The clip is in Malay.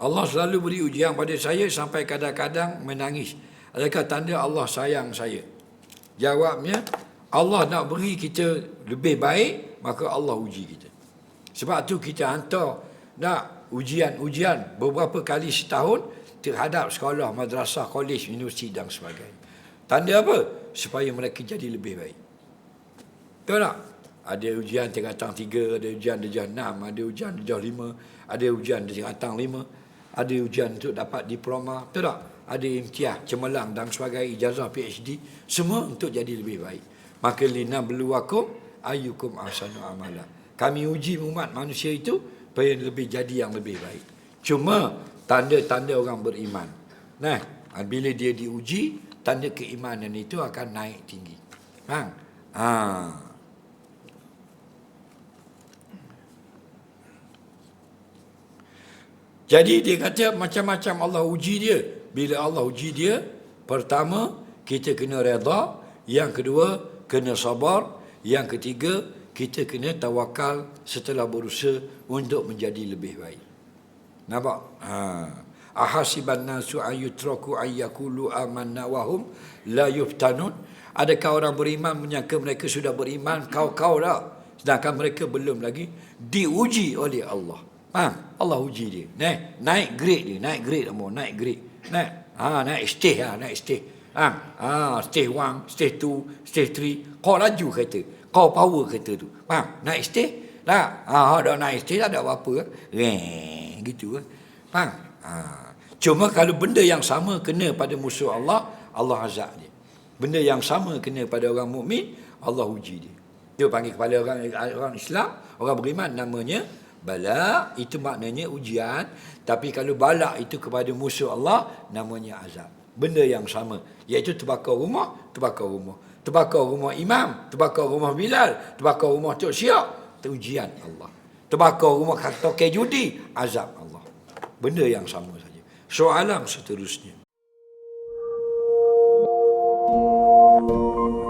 Allah selalu beri ujian pada saya sampai kadang-kadang menangis. Adakah tanda Allah sayang saya? Jawabnya, Allah nak beri kita lebih baik, maka Allah uji kita. Sebab tu kita hantar nak ujian-ujian beberapa kali setahun terhadap sekolah, madrasah, kolej, universiti dan sebagainya. Tanda apa? Supaya mereka jadi lebih baik. Betul tak? Ada ujian tingkatan tiga, ada ujian darjah enam, ada ujian darjah lima, ada ujian tingkatan lima, ada ujian untuk dapat diploma, betul tak? Ada imtiah, cemerlang dan sebagainya, ijazah PhD, semua untuk jadi lebih baik. Maka lina beluakum ayyukum ahsanu amala. Kami uji umat manusia itu supaya lebih jadi yang lebih baik. Cuma tanda-tanda orang beriman. Nah, bila dia diuji, tanda keimanan itu akan naik tinggi. Faham? Ha. Jadi dia kata macam-macam Allah uji dia. Bila Allah uji dia, pertama kita kena redha, yang kedua kena sabar, yang ketiga kita kena tawakal setelah berusaha untuk menjadi lebih baik. Nampak? Ha. Ahasiban nasu ayutraku ayyakulu amanna wahum la yuftanun. Adakah orang beriman menyangka mereka sudah beriman kau-kau dah. Sedangkan mereka belum lagi diuji oleh Allah. Faham? Allah uji dia. Naik, naik grade dia. Naik grade apa? Naik grade. Naik. Ha, naik stage lah. Naik stage. Ha, ha, stage 1, stage 2, stage 3. Kau laju kata. Kau power kata tu. Faham? Naik stage. Tak? Ha, dah naik stage tak ada apa-apa. Reng, gitu. Faham? Ha. Cuma kalau benda yang sama kena pada musuh Allah, Allah azab dia. Benda yang sama kena pada orang mukmin, Allah uji dia. Dia panggil kepala orang orang Islam, orang beriman namanya Bala itu maknanya ujian. Tapi kalau bala itu kepada musuh Allah, namanya azab. Benda yang sama. Iaitu terbakar rumah, terbakar rumah. Terbakar rumah imam, terbakar rumah Bilal, terbakar rumah Tok Syiak, ujian Allah. Terbakar rumah kata kejudi, azab Allah. Benda yang sama saja. Soalan seterusnya. Thank you.